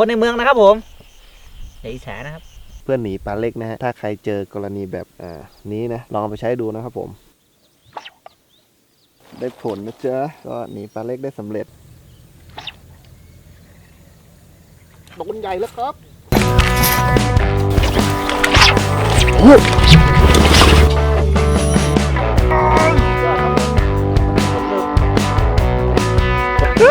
คนในเมืองนะครับผมอย่าอิจฉานะครับ เพื่อนหนีปลาเล็กนะฮะ ถ้าใครเจอกรณีแบบอ่านี้นะ ลองเอาไปใช้ดูนะครับผม ได้ผลนะจ๊ะ ก็หนีปลาเล็กได้สำเร็จตกนใหญ่แล้วครับ ส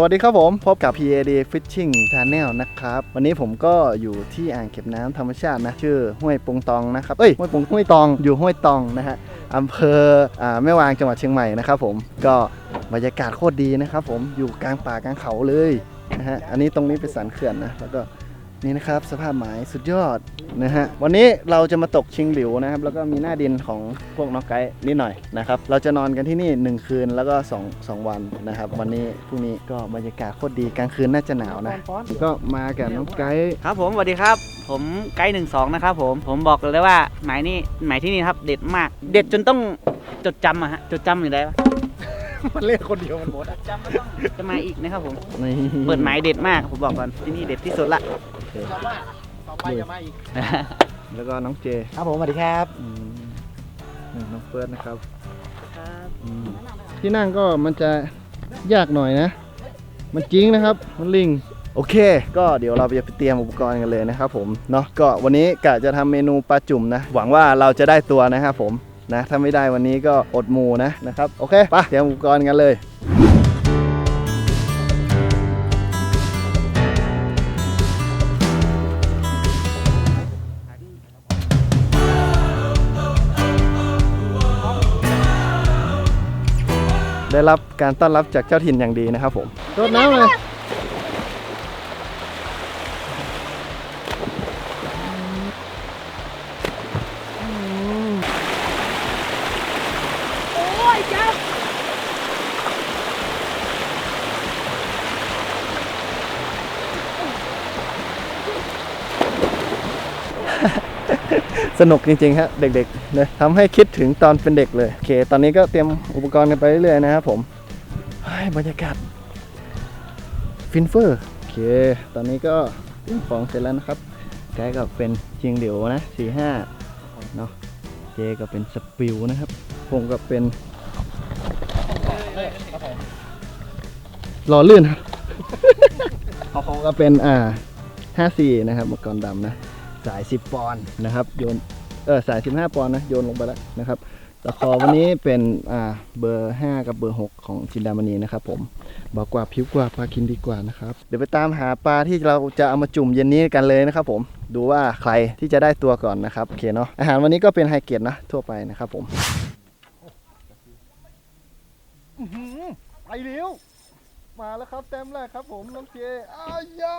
วัสดีครับผมพบกับ PAD Fishing Channel นะครับ วันนี้ผมก็อยู่ที่อ่างเก็บน้ำธรรมชาตินะ ชื่อห้วยปงตองนะครับ เอ้ยห้วยปงห้วยตองอยู่ห้วยตองนะฮะอำเภออ่าแม่วางจังหวัดเชียงใหม่นะครับผมก็บรรยากาศโคตรดีนะครับผมอยู่กลางป่ากลางเขาเลยนะฮะอันนี้ตรงนี้เป็นสันเขื่อนนะแล้วก็ นี่นะครับสภาพหมายสุดยอดนะฮะวันนี้เราจะมาตกชิงหลิวนะครับ แล้วก็มีหน้าดินของพวกนกไกด์นิดหน่อยนะครับ เราจะนอนกันที่นี่ 1 คืนแล้วก็2 2วันนะครับ วันนี้พรุ่งนี้ก็บรรยากาศโคตรดีกลางคืนน่าจะหนาวนะก็มากับน้องไกด์ครับผมสวัสดีครับ ผมไกด์หนึ่งสองนะครับผมผมบอกเลยว่าหมายนี่หมายที่นี่ครับเด็ดมาก เด็ดจนต้องจดจำอะฮะจดจำอยู่ได้ปะมันเล่นคนเดียวมันหมดจำมันต้องจะมาอีกนะครับผมนี่เปิดหมายเด็ดมากผมบอกก่อนที่นี่เด็ดที่สุดละ ต่อไปจะมาอีก แล้วก็น้องเจครับผมสวัสดีครับอืมนี่น้องเฟิร์สนะครับครับอืมที่นั่งก็มันจะยากหน่อยนะ มันจริงนะครับ มันลิง โอเค ก็เดี๋ยวเราไปเตรียมอุปกรณ์กันเลยนะครับผม เนาะก็วันนี้กะจะทำเมนูปลาจุ่มนะ หวังว่าเราจะได้ตัวนะครับผม นะ ถ้าไม่ได้วันนี้ก็อดหมูนะนะครับ โอเค ไป เตรียมอุปกรณ์กันเลย ได้รับการต้อนรับจากเจ้าถิ่นอย่างดีนะครับผมรดน้ำเลย สนุกจริงๆครับเด็กๆเลยทำให้คิดถึงตอนเป็นเด็กเลยโอเค ตอนนี้ก็เตรียมอุปกรณ์กันไปเรื่อยๆนะครับผมเฮ้บรรยากาศฟินเฟอร์โอเค ตอนนี้ก็เตรียมของเสร็จแล้วนะครับไกก็เป็นเชียงเดียวนะสี่ห้าเนาะเจก็เป็นสปิวนะครับผมก็เป็นหล่อลื่นครับของผมก็เป็นอ่าห้าสี่นะครับมังกรดำนะ สาย 10 ปอนด์นะครับ โยน เออสาย 15 ปอนด์นะโยนลงไปแล้วนะครับตะขอวันนี้เป็นอ่าเบอร์ 5 กับเบอร์ 6 ของจินดามณีนะครับผมบอกกว่าผิวกว่าปลากินดีกว่านะครับเดี๋ยวไปตามหาปลาที่เราจะเอามาจุ่มเย็นนี้กันเลยนะครับผมดูว่าใครที่จะได้ตัวก่อนนะครับโอเคเนาะอาหารวันนี้ก็เป็นไฮเกรดนะทั่วไปนะครับผมไปเร็วมาแล้วครับเต็มเลยครับผมน้องเจอ้ายา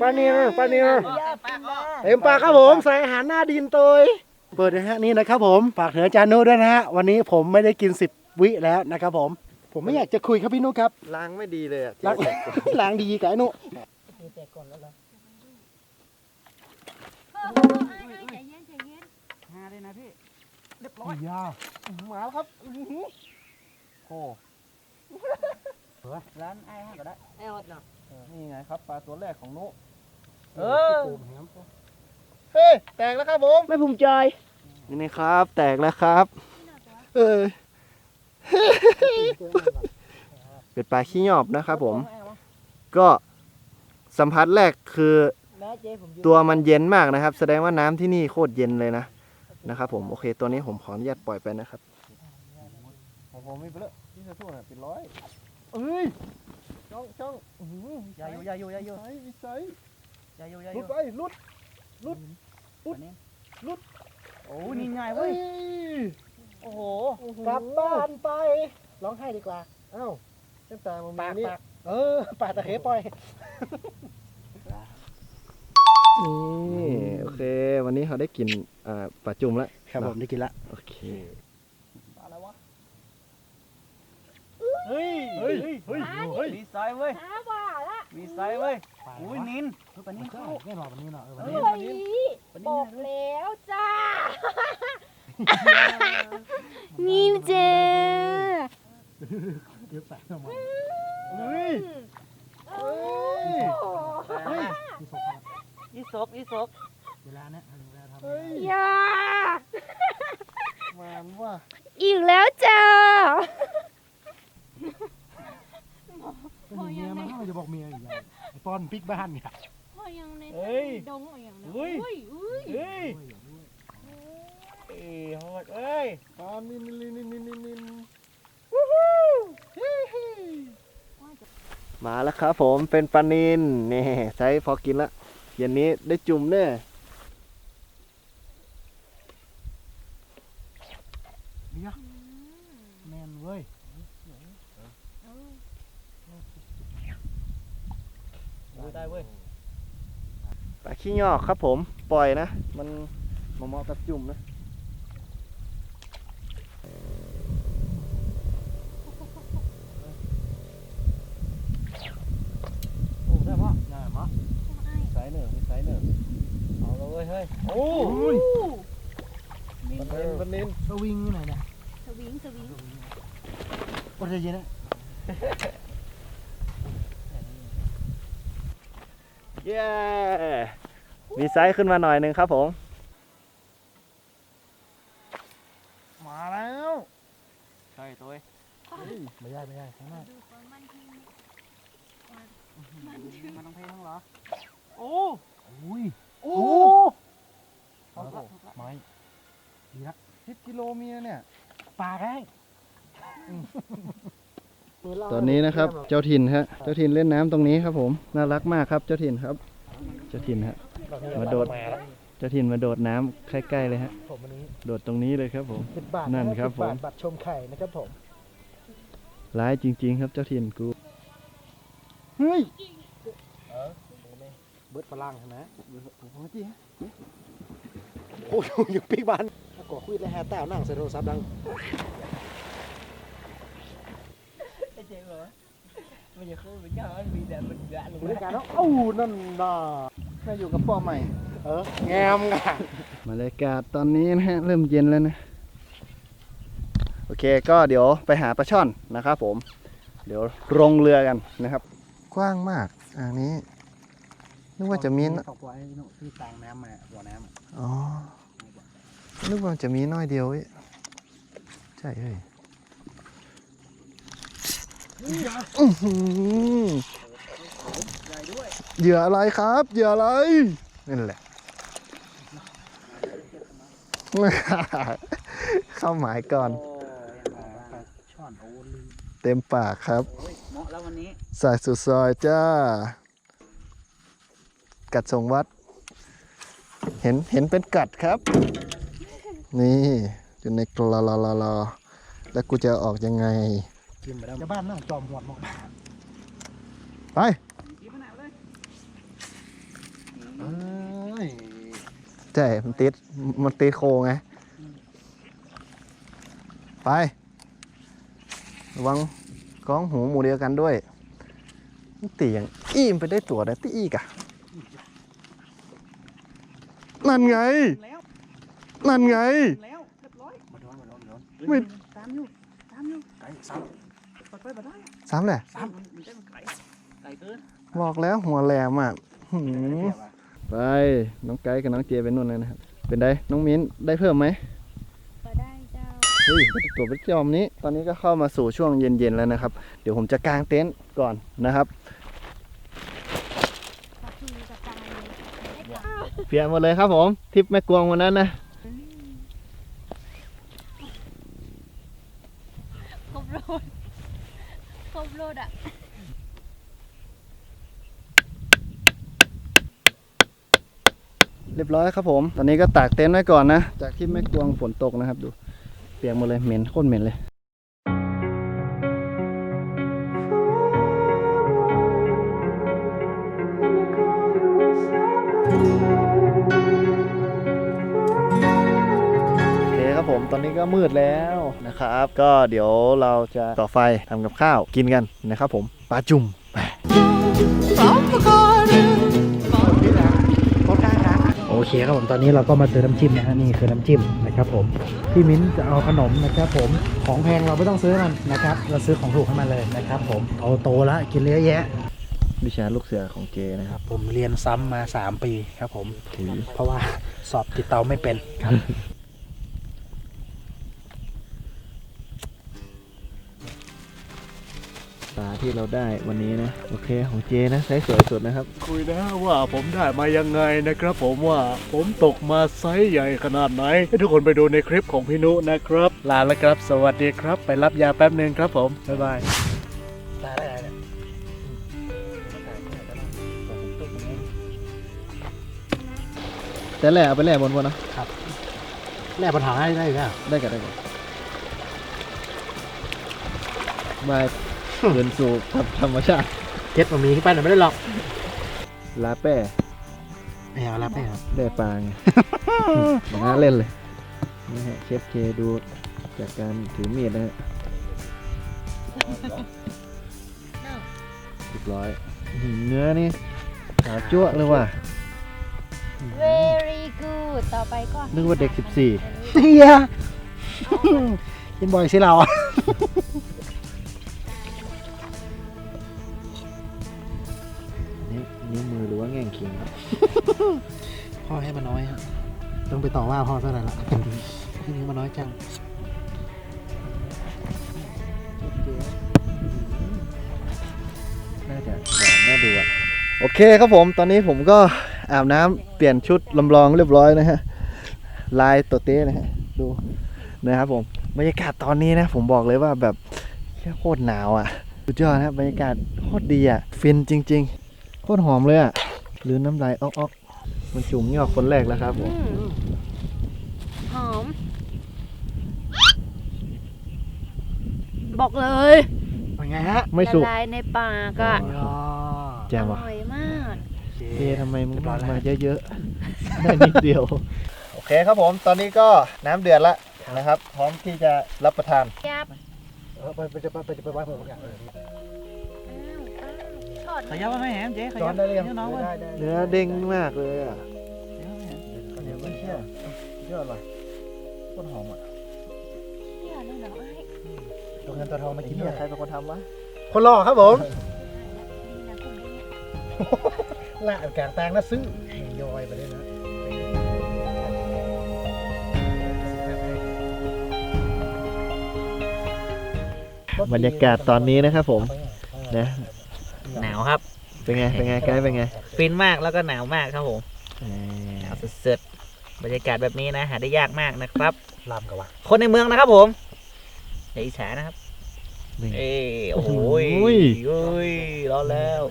ปลาเนียปลาเนียเต็มปากครับผมใส่อาหารหน้าดินตัวเปิดนะฮะนี่นะครับผมฝากเหนือจานนุด้วยนะฮะวันนี้ผมไม่ได้กิน10วิแล้วนะครับผม ผมไม่อยากจะคุยครับพี่นุครับล้างไม่ดีเลยอะล้างล้างดีกับไอ้นุหาเลยนะพี่อ้ายามาแล้วครับอื้อหือโอ้ร้านไอ้ห้าก็ได้นี่ ไงครับปลาตัวแรกของนุเออเฮ้ยแตกแล้วครับผมไม่ภูมิใจนี่นะครับ แตกแล้วครับ เออเป็นปลาขี้หยอบนะครับผม ก็สัมผัสแรกคือตัวมันเย็นมากนะครับ แสดงว่าน้ำที่นี่โคตรเย็นเลยนะนะครับผมโอเคตัวนี้ผมขออนุญาตปล่อยไปนะครับของผมมีไปแล้วที่จะทั่วน่ะเป็นร้อยเอ้ย จ้องจ้องอื้อหืออย่าอยู่อย่าอยู่อย่าอยู่ใส่ใส่อย่าอยู่อย่าอลุดยู่ไปลุดอันนี้ลุด โอ้นี่ง่ายเฮ้เว้ยยโอ้โหกลับบ้านไป ร้องไห้ดีกว่าเอ้าเต็มตามันปากนี่ปากเออปากตะเขปล่อย นี่โอเค วันนี้เขาได้กินอ่าปลาจุ่มแล้ว ครับผมได้กินละ โอเค อะไรวะ เฮ้ย เฮ้ย เฮ้ย เฮ้ย มีไซส์เว้ย หาว่าละมีไซส์เว้ยปลาอุ้ยนินคือปลานินเข้าเข้าแน่นอนวันนี้เนาะเออวันเฮ้นี้ยบอกแล้วจ้านี่เจเดี๋ยวใส่เข้ามาเฮ้ยโอ้เฮ้ยมีโซฟาอีศพอีศพเวลาเนี้ยถึงเวลาทำเฮ้ยยามันว่ะอีกแล้วจ้า ก็มีเมียมันมันจะบอกเมียอีกอย่างไอ้ปอนปิกบ้านเนี่ยพอยังในเฮ้ยดงอะไรอย่างนั้นเฮ้ย อุ้ยอุ้ยเฮ้ยเอ้ยโหดเอ้ยปลานินนินนินนินนินนินมาแล้วครับผมเป็นปลานินนี่ใช้พอกินละเย็นนี้ได้จุ่มแน่เนี่ยแมนเว้ย ได้เว้ยปลาขี้ยอกครับผมปล่อยนะ มันเหมาะกับจุ่มนะโอ้ได้ปะได้มั้ยสายเหนือมีสายเหนือเอาเลยเว้ยเฮ้ยโอ้ยนินปลานินปลานินสวิงอยู่ไหนเนี่ยสวิงสวิงโอ้ใจเย็นนะ เย้มีไซส์ขึ้นมาหน่อยหนึ่งครับผม มาแล้วใช่ตัวเว้ยไม่ได้ไม่ได้ข้างหน้าดูปลามันที่มันต้องเพลงเหรอ โอ้อุ้ยโอ้เอาละไม่ดีละสิบกิโลเมียเนี่ยปลาได้ ตอนนี้นะครับ เจ้าถิ่นฮะ เจ้าถิ่นเล่นน้ำตรงนี้ครับผม น่ารักมากครับ เจ้าถิ่นครับ เจ้าถิ่นฮะ มาโดด เจ้าถิ่นมาโดดน้ำใกล้ๆเลยฮะผมวันนี้โดดตรงนี้เลยครับผมสิบบาทนั่นครับสิบบาทผมบัตรชมไข่นะครับผม ร้ายจริง ๆ ครับเจ้าถิ่นกู เฮ้ยเบิร์ดพลังนะโอ้ยอยู่ปีกบานถ้าก่อคุยแล้วแฮต้านั่งใส่โทรศัพท์ดัง ไอ้เหรอมันจะขึ้นไปเจ้ามันมีแต่มันเดือดลงบริการแล้วเอ้านั่นน่ะมาอยู่กับพ่อใหม่ เออแงมไงบรรยากาศตอนนี้นะฮะเริ่มเย็นแล้วนะ โอเคก็เดี๋ยวไปหาปลาช่อนนะครับผม เดี๋ยวลงเรือกันนะครับ กว้างมากอ่างนี้นึกว่าจะมีนตกไว้ที่กลางน้ำมาบ่อน้ำอ๋อนึกว่าจะมีน้อยเดียวใช่เฮ้ย เหยื่ออะไรครับเหยื่ออะไรนั่นแหละเข้าหมายก่อน เต็มปากครับโอ้ยเหมาะแล้ววันนี้สายสุดซอยจ้า กัดส่งวัด เห็นเห็นเป็นกัดครับ นี่อยู่ในกลาลาลาลาแล้วกูจะออกยังไง กินไปแล้วจะบ้านนั่งจอมหวดมองไปดีขนาดเลยเอ้ยใช่มันติด มันติดโคไง ไประวังก้องหูหมูเดียวกันด้วยมันตีอย่างอี้มนไปได้ตัวนะตีอีกอะนั่นไงแล้วนั่นไงแล้วเรียบร้อยมาโดนมาโดนมาโดนไม่ตามอยู่ตามอยู่ ไก่ซ้ปัดไปปัดได้ซ้ำแหละตามมันมันได้มันไก่ไก่เกินบอกแล้วหัวแหลมอะหืมำไปน้องไกด์กับน้องเจไปนู่นเลยนะครับ เป็นไดน้องมิ้นได้เพิ่มไหมก็ได้เจ้าเฮ้ยตัวเป็นจอมนี้ ตอนนี้ก็เข้ามาสู่ช่วงเย็นๆแล้วนะครับ เดี๋ยวผมจะกางเต็นท์ก่อนนะครับขอบคุณกับการเลยได้ค่ะเปลี่ยนหมดเลยครับผมทริปแม่กวงวันนั้นนะ ครบโรดครบ โรดอะเรียบร้อยครับผม ตอนนี้ก็ตากเต็นท์ไว้ก่อนนะ จากที่แม่กวงฝนตกนะครับดู เปียกหมดเลย เหม็นโคตรเหม็นเลยโอเคครับผม ตอนนี้ก็มืดแล้ว นะครับ ก็เดี๋ยวเราจะต่อไฟทำกับข้าวกินกันนะครับผมปลาจุ่มไป I'm forgotten เคครับผมตอนนี้เราก็มาซื้อน้ำจิ้มนะฮะนี่คือน้ำจิ้มนะครับผมพี่มิ้นจะเอาขนมนะครับผมของแพงเราไม่ต้องซื้อมันนะครับ เราซื้อของถูกให้มันเลยนะครับผมโตโตแล้วกินเยอะแยะวิชาลูกเสือของเจนะคครัรับบผมเรียนซ้ำมา 3 ปีครับผมถือเพราะว่าสอบติดเตาไม่เป็นครับาที่เราได้วันนี้นะ โอเคของเจนะไซส์สวยสุดนะครับ คุยนะว่าผมได้มายังไงนะครับ ผมว่าผมตกมาไซส์ใหญ่ขนาดไหน ให้ทุกคนไปดูในคลิปของพี่นุนะครับ ลาแล้วครับ สวัสดีครับ ไปรับยาแป๊บหนึ่งครับผม บ๊ายบายตายได้เนี่ยแต่แหละเอาไปแหละบนบนนะแล่ปัญหาได้ได้ไหมได้กันได้กันมา เดินสู่ธรรมชาติเจ็ดมันมีขึ้นไปแต่ไม่ได้หรอกลาแป้ไม่เอาแล้วไม่เอาได้ปลาไงอย่างนั้นเล่นเลยนี่ฮะเชฟเคดูจากการถือมีดนะฮะเรียบร้อยอื้อหือเนื้อนี่ขาวจั่วะเลยว่ะ very good ต่อไปก็นึกว่าเด็ก 14 เฮียกินบ่อยสิเราอะ ไปต่อว่าพ่อเท่าไหร่ละที่นี้มาน้อยจังน่าจะหวานน่าดูอะโอเคครับผมตอนนี้ผมก็อาบน้ำเปลี่ยนชุดลำลองเรียบร้อยนะฮะลายตัวเต้นะฮะดูนะครับผมบรรยากาศตอนนี้นะ ผมบอกเลยว่าแบบแค่โคตรหนาวอะสุดยอดนะครับบรรยากาศโคตรดีอะฟินจริง ๆ โคตรหอมเลยอะหรือน้ำลายออกๆ มันจุ่มยอดคนแรกแล้วครับผมอืมหอม บอกเลยเป็นไงฮะไม่สุกละลายในปากอะอ๋อแจ่มอว่ะร่อยมาก เอทำไมมึงเรียบร้อยแล้วมาเยอะๆได้นิดเดียว โอเคครับผม ตอนนี้ก็น้ำเดือดแล้วนะครับ พร้อมที่จะรับประทาน ยับเออไปไปจะไปไปจะไปไหว้ผมกันทอด ขยับมาไหมแหมเจ๊ขย้ยัอบนได้เลยยังนิ้วน้องก่อนได้ได้เนื้อเด้งมากเลยอะเดี๋ยวไม่เชื่อเยอะเลยต้นหอมอะเที่ยวเลยเหรอไอ้ตัวเงินตัวทองมาไอ้กินเหี้ด้วยยใครเป็นคนทำวะคนหล่อครับผมนี่นะคุณนี่ละกลางแตงนะซื้อแห่งยอยไปเลยนะบรรยากาศตอนนี้นะครับผมนะ หนาวครับ เป็นไง เป็นไงไกด์เป็นไงฟินมากแล้วก็หนาวมากครับผมเอ่หอนาวสุดๆบรรยากาศแบบนี้นะ หาได้ยากมากนะครับลำกับวะคนในเมืองนะครับผมอย่าอิจฉานะครับนี่เอ้ยโอ้โหยโอ้ยโอ้ยร้อนแล้ว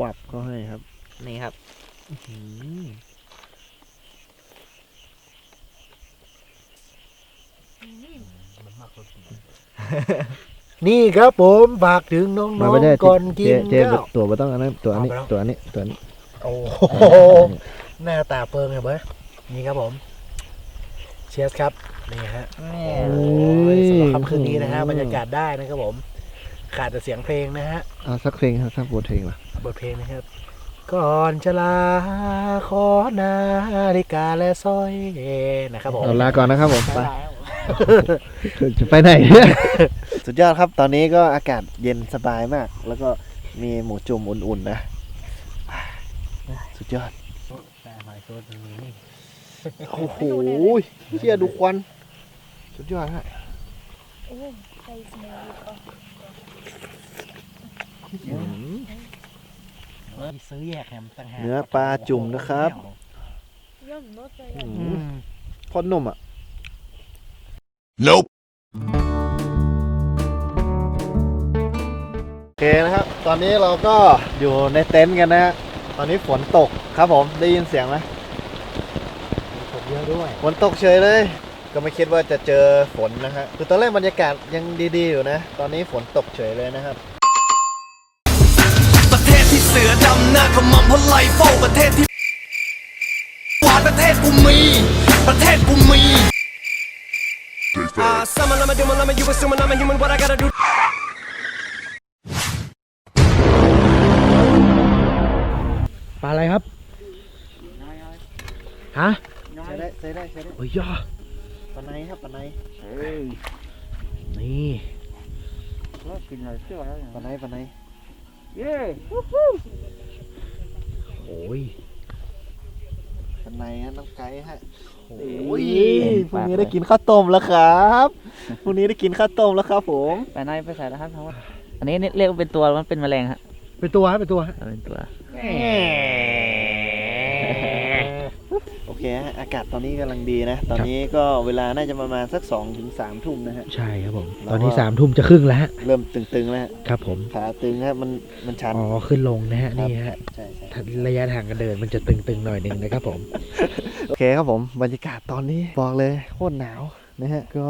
วับก็ให้ครับ นี่ครับอืม นี่ครับผมฝากถึงน้องมาไม่ได้ๆก่อนกิเจนเจข้าว ตัวไม่ต้องอันนั้นตัวนี้เอาไปแล้ว ตัวนี้ตัวนี้โอ้โหหน้าตาเปิงเลยเบ้ยนี่ครับผมเชียร์ครับนี่ฮะโอ้ยสำหรับค่ำคืนนี้นะฮะบรรยากาศได้นะครับผม ขาดแต่เสียงเพลงนะฮะ เอาสักเพลงครับสักบทเพลงมาบทเพลงนะครับ ก่อนจะลาขอนาฬิกาและสร้อยนะครับผม เราลาก่อนนะครับผมไป จะไปไหนเนี่ยสุดยอดครับ ตอนนี้ก็อากาศเย็นสบายมาก แล้วก็มีหมูจุ่มอุ่นๆนะ สุดยอดโอ้โหเชี่ยดูควัน สุดยอดฮะโอ้ใจสมองก่อนอืมซื้อแยกแฮมต่างหากเนื้อปลาจุ่มนะครับย่อมรสเลยอือะอืมมโคตรนุ่มอะ Nope. โอเคนะครับ ตอนนี้เราก็อยู่ในเต็นท์กันนะฮะตอนนี้ฝนตกครับผมได้ยินเสียงไหมผมเยอะด้วย ฝนตกเฉยเลย ก็ไม่คิดว่าจะเจอฝนนะฮะคือตอนแรกบรรยากาศยังดีๆอยู่นะ ตอนนี้ฝนตกเฉยเลยนะครับ ประเทศที่เสือดำหน้าขมำเพราะไล่เฝ้าประเทศที่หวานประเทศกูมี ประเทศกูมี Uh, some of them are doing, let me you assuming I'm a human, what I gotta do อะไรครับ ฮะใช้ได้ใช้ได้ใช้ได้โอ้ยยอปลาไนครับปลาไนนี่กินอะไรเชื่อแล้วปลาไนปลาไนเย้โอ้ย ปลาไนฮะน้ำไก่ฮะโอ้โอ้ยพรุ่งนี้ได้กินข้าวต้มแล้วครับพรุ่งนี้ได้กินข้าวต้มแล้วครับผมไปไหนไปใส่แล้วครับทั้งหมดอันนี้เรียกว่าเป็นตัวมันเป็นแมลงฮะเป็นตัวฮะเป็นตัวฮะเอาเป็นตัวโอ เคฮะอากาศตอนนี้กำลังดีนะ ตอนนี้ก็เวลาน่าจะประมาณสัก2อถึงสามทุ่มนะฮะ ใช่ครับผมแล้วตอนนี้ก็สามทุ่มจะครึ่งแล้วฮะเริ่มตึงๆแล้วฮะครับผม ขาตึงฮะมันมันชัน อ๋อ ขึ้นลงนะฮะครับนี่ฮะ ใช่ใช่ระยะทางการเดินมันจะตึงๆหน่อยหนึ่งนะครับผม โอเคครับผม บรรยากาศตอนนี้บอกเลยโคตรหนาว นะฮะก็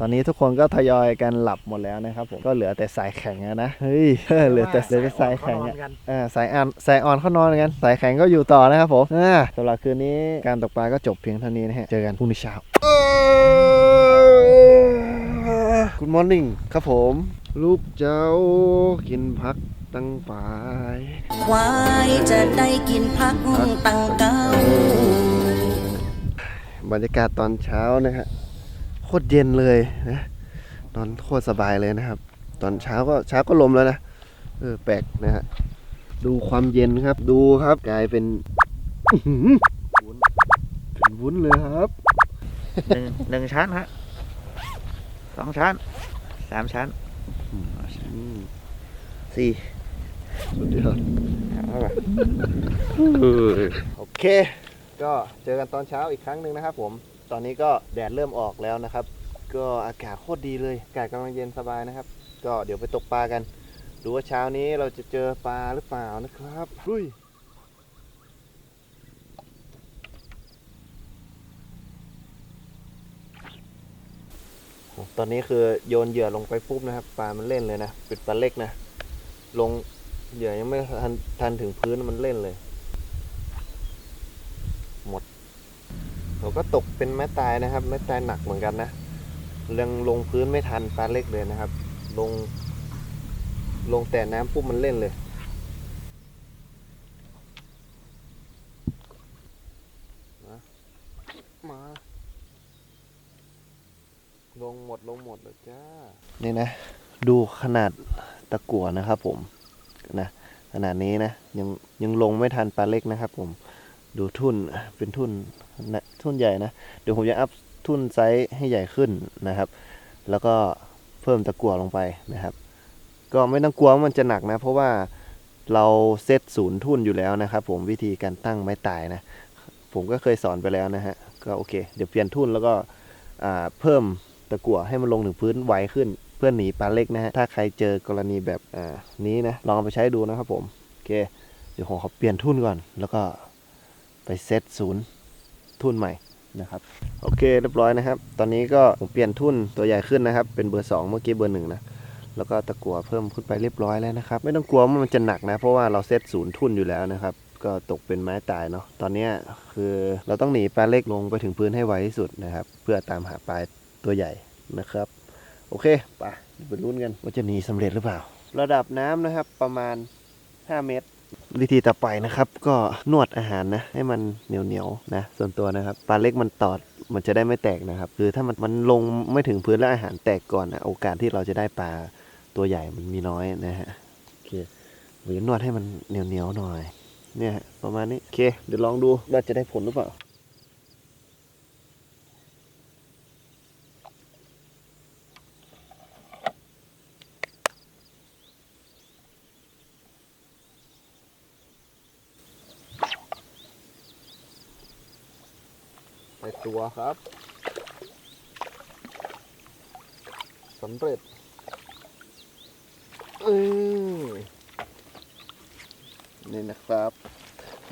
ตอนนี้ทุกคนก็ทยอยกันหลับหมดแล้วนะครับผมก็เหลือแต่สายแข็งอะนะเฮ้ยเหลือแต่เหลือแต่สายแข็งอะ อ่าสายอ่อนสายอ่อนเขานอนกัน สายแข็งก็อยู่ต่อนะครับผมอ่าสำหรับคืนนี้การตกปลาก็จบเพียงเท่านี้นะฮะ เจอกันพรุ่งนี้เช้า Good morning ครับผม ลูกเจ้ากินพักตั้งปลาย ควายจะได้กินพักตั้งเก้า บรรยากาศตอนเช้านะฮะ โคตรเย็นเลยนะนอนโคตรสบายเลยนะครับ ตอนเช้าก็เช้าก็ลมแล้วนะเออแปลกนะฮะดูความเย็นครับ ดูครับกลายเป็นอื้อหือวุ้นเป็นวุ้นเลยครับหนึ่งหนึ่งชั้นฮะสองชั้นสามชั้นอืมสี่สุดยอดโอเค ก็เจอกันตอนเช้าอีกครั้งหนึ่งนะครับผม ตอนนี้ก็แดดเริ่มออกแล้วนะครับ ก็อากาศโคตรดีเลยอากาศกำลังเย็นสบายนะครับ ก็เดี๋ยวไปตกปลากัน ดูว่าเช้านี้เราจะเจอปลาหรือเปล่านะครับลุยตอนนี้คือโยนเหยื่อลงไปปุ๊บนะครับ ปลามันเล่นเลยนะเป็นปลาเล็กนะ ลงเหยื่อยังไม่ทันทันถึงพื้นมันเล่นเลย หมด เราก็ตกเป็นไม้ตายนะครับ ไม้ตายหนักเหมือนกันนะยังลงพื้นไม่ทันปลาเล็กเลยนะครับ ลง ลงแต่น้ำปุ๊บมันเล่นเลยมามา ลงหมดลงหมดเลยจ้า นี่นะ ดูขนาดตะกั่วนะครับผมนะขนาดนี้นะ ยังยังลงไม่ทันปลาเล็กนะครับผม ดูทุ่นเป็นทุ่นนะทุ่นใหญ่นะเดี๋ยวผมจะอัพทุ่นไซส์ให้ใหญ่ขึ้นนะครับ แล้วก็เพิ่มตะกั่วลงไปนะครับ ก็ไม่ต้องกลัวว่ามันจะหนักนะ เพราะว่าเราเซตศูนย์ทุ่นอยู่แล้วนะครับ ผมวิธีการตั้งไม้ตายนะ ผมก็เคยสอนไปแล้วนะฮะก็โอเค เดี๋ยวเปลี่ยนทุ่นแล้วก็เพิ่มตะกั่วให้มันลงถึงพื้นไวขึ้นเพื่อหนีปลาเล็กนะฮะถ้าใครเจอกรณีแบบนี้นะลองไปใช้ดูนะครับผมโอเคเดี๋ยวผมขอเปลี่ยนทุ่นก่อนแล้วก็ ไปเซตศูนย์ทุ่นใหม่นะครับ โอเคเรียบร้อยนะครับ ตอนนี้ก็ผมเปลี่ยนทุ่นตัวใหญ่ขึ้นนะครับ เป็นเบอร์ 2 เมื่อกี้เบอร์หนึ่งนะแล้วก็ตะกั่วเพิ่มขึ้นไปเรียบร้อยแล้วนะครับ ไม่ต้องกลัวว่ามันจะหนักนะ เพราะว่าเราเซตศูนย์ทุ่นอยู่แล้วนะครับ ก็ตกเป็นไม้ตายเนาะตอนนี้คือเราต้องหนีปลาเล็กลงไปถึงพื้นให้ไวที่สุดนะครับ เพื่อตามหาปลาตัวใหญ่นะครับ โอเคไปไปลุ้นกันว่าจะหนีสำเร็จหรือเปล่า ระดับน้ำนะครับประมาณ 5 เมตร วิธีต่อไปนะครับ ก็นวดอาหารนะ ให้มันเหนียวเหนียวๆนะ ส่วนตัวนะครับปลาเล็กมันตอดมันจะได้ไม่แตกนะครับ คือถ้ามันมันลงไม่ถึงพื้นแล้วอาหารแตกก่อนนะโอกาสที่เราจะได้ปลาตัวใหญ่มันมีน้อยนะฮะโอเคเดี๋ยวนวดให้มันเหนียวเหนียวๆหน่อย เนี่ยประมาณนี้โอเค เดี๋ยวลองดูว่าจะได้ผลหรือเปล่า ครับสำเร็จเออนี่นะครับ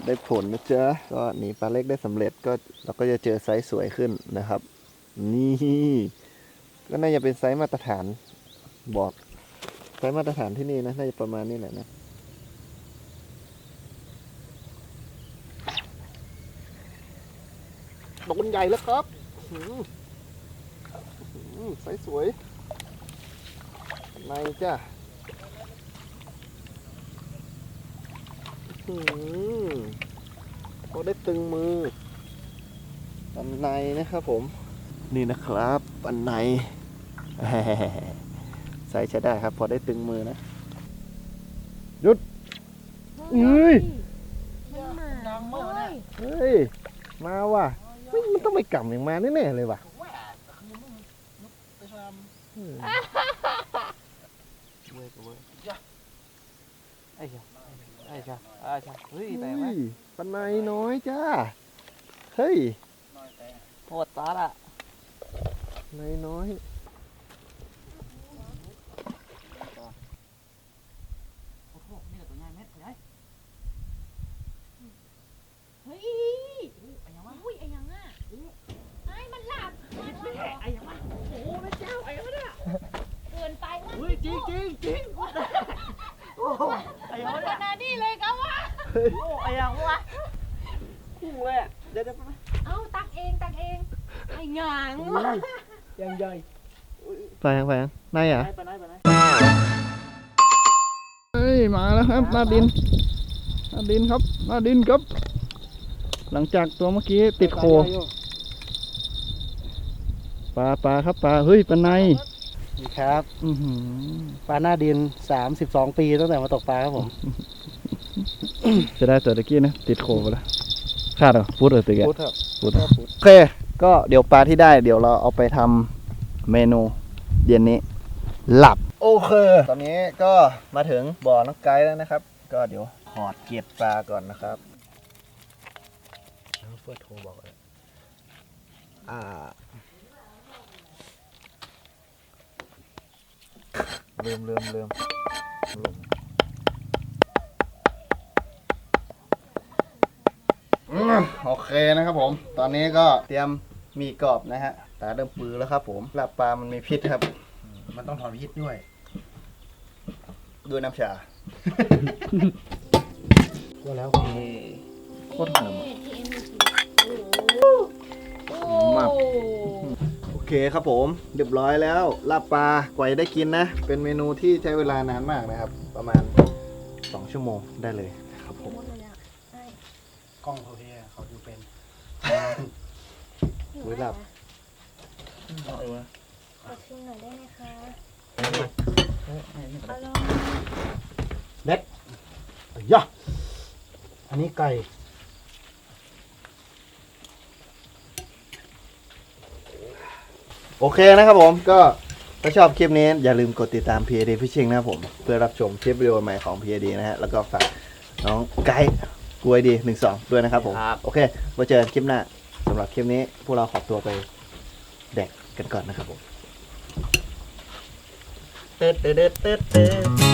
ได้ผลนะจ๊ะ ก็หนีปลาเล็กได้สำเร็จก็เราก็จะเจอไซส์สวยขึ้นนะครับ นี่ ก็น่าจะเป็นไซส์มาตรฐานบอกไซส์มาตรฐานที่นี่นะ น่าจะประมาณนี้แหละนะ โดนใหญ่แล้วครับหืมหืมไซส์สวยในจ้ะหืมพอได้ตึงมือปันในนะครับผม นี่นะครับปันในใส่ใช้ได้ครับ พอได้ตึงมือนะหยุดเอ้ยมันหมาเฮ้ยเฮ้ย มาว่ะ เฮ้ยมันต้องไปกลับอย่างมาแน่ๆเลยว่ะเออไอ้ชาไอ้ชาไอ้ชาเฮ้ยแต่เฮ้ยปันในน้อยจ้า เฮ้ยโหดซอสอะในน้อย โอ้โหนี่ตัวใหญ่เม็ดใหญ่ เฮ้ยไอ้ยังวะอุ้ยไอ้ยังอะไอ้มันหลับมันไอ้ยังวะโอ้โหพระเจ้าไอ้ยังวะเนี่ยเกินไปวะ เฮ้ย จริงจริงจริงโอ้โหไอ้ยังมันวะขนาดนี้เลยก็วะโอ้ไอ้ยังวะพุ่งเลยอะเดี๋ยวเดี๋ยวเอ้าตักเองตักเองไอ้หยางวะยังใหญ่ไปยังไปยังในอะไปไหนไปไหนเฮ้ยมาแล้วครับหน้าดินหน้าดินครับหน้าดินครับ หลังจากตัวเมื่อกี้ติดโคปลาปลาครับปลาเฮ้ยปลาใน ครับอือหือปลาหน้าดิน32ปีตั้งแต่มาตกปลาครับผมจะได้ตัวตะกี้นะ ติดโคไปแล้วคาดเหรอพูดเหรอตึกแกพุทธครับพูดโอเค ก็เดี๋ยวปลาที่ได้ เดี๋ยวเราเอาไปทำเมนูเย็นนี้ หลับ โอเค ตอนนี้ก็มาถึงบ่อน้องไกด์แล้วนะครับ ก็เดี๋ยวหอดเก็บปลาก่อนนะครับเพื่อโทรบอกเลยอ่า ลืมลืมลืมลืมอืมโอเคนะครับผม ตอนนี้ก็เตรียมหมีกรอบนะฮะ ตาเริ่มปือแล้วครับผมลาบปลามันมีพิษครับ มันต้องถอนพิษด้วย ด้วยน้ำชาก็แล้วโคตรหอมอะที่เอ็มกินมากโอเคครับผมเรียบร้อยแล้วลาบปลากว่าจะได้กินนะ เป็นเมนูที่ใช้เวลานานมากนะครับ ประมาณ 2 ชั่วโมงได้เลยครับผมหมดเลยอะไอ้กล้องเขาเพียเขาดูเป็นอุ๊ยหลับขอชิมหน่อยได้ไหมคะเอาลองเล็ดย่ะอันนี้ไก่ โอเคนะครับผมก็ถ้าชอบคลิปนี้อย่าลืมกดติดตาม PAD Fishing นะครับผมเพื่อรับชมคลิปวิดีโอใหม่ของ PAD นะฮะแล้วก็ฝากน้องไกด์กลวยดีหนึ่งสองด้วยนะครับผมโอเคไว้เจอกันคลิปหน้าสำหรับคลิปนี้พวกเราขอตัวไปแดกกันก่อนนะครับผม เติร์ดเติร์ดเติร์ดเติร์ด